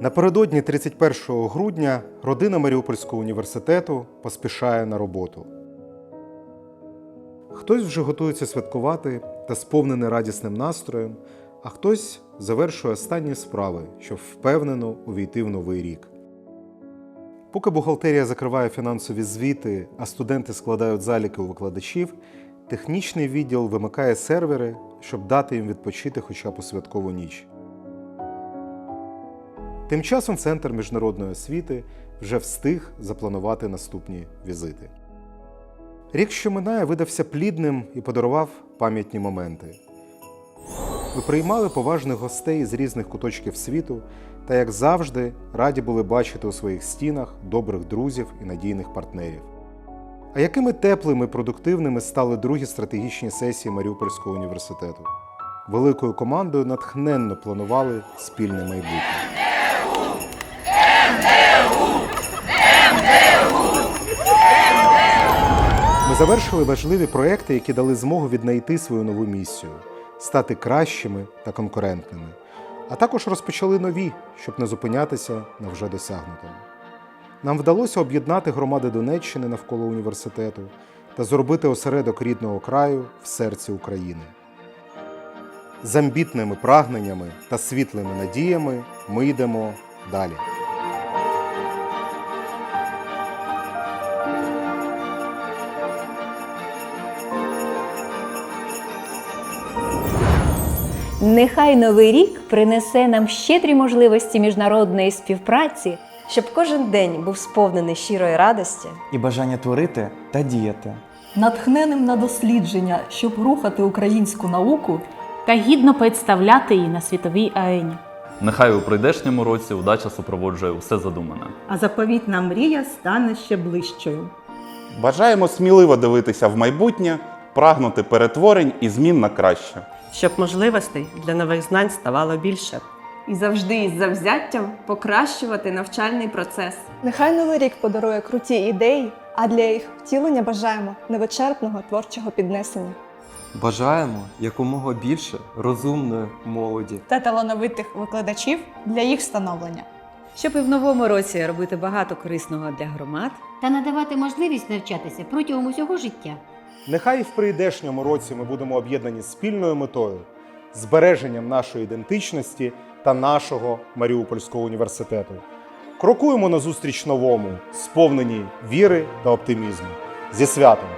Напередодні 31 грудня родина Маріупольського університету поспішає на роботу. Хтось вже готується святкувати та сповнений радісним настроєм, а хтось завершує останні справи, щоб впевнено увійти в новий рік. Поки бухгалтерія закриває фінансові звіти, а студенти складають заліки у викладачів, технічний відділ вимикає сервери, щоб дати їм відпочити хоча б у святкову ніч. Тим часом Центр міжнародної освіти вже встиг запланувати наступні візити. Рік, що минає, видався плідним і подарував пам'ятні моменти. Ми приймали поважних гостей з різних куточків світу та, як завжди, раді були бачити у своїх стінах добрих друзів і надійних партнерів. А якими теплими і продуктивними стали другі стратегічні сесії Маріупольського університету? Великою командою натхненно планували спільне майбутнє. Ми завершили важливі проекти, які дали змогу віднайти свою нову місію, стати кращими та конкурентними, а також розпочали нові, щоб не зупинятися на вже досягнутому. Нам вдалося об'єднати громади Донеччини навколо університету та зробити осередок рідного краю в серці України. З амбітними прагненнями та світлими надіями ми йдемо далі. Нехай новий рік принесе нам щедрі можливості міжнародної співпраці, щоб кожен день був сповнений щирої радості, і бажання творити та діяти. натхненним на дослідження, щоб рухати українську науку та гідно представляти її на світовій арені. Нехай у прийдешньому році удача супроводжує усе задумане. а заповітна мрія стане ще ближчою. Бажаємо сміливо дивитися в майбутнє, прагнути перетворень і змін на краще. щоб можливостей для нових знань ставало більше. і завжди із завзяттям покращувати навчальний процес. Нехай новий рік подарує круті ідеї, а для їх втілення бажаємо невичерпного творчого піднесення. Бажаємо якомога більше розумної молоді. та талановитих викладачів для їх становлення. щоб і в новому році робити багато корисного для громад. та надавати можливість навчатися протягом усього життя. Нехай і в прийдешньому році ми будемо об'єднані спільною метою збереженням нашої ідентичності та нашого Маріупольського університету. Крокуємо назустріч новому, сповнені віри та оптимізму. Зі святом!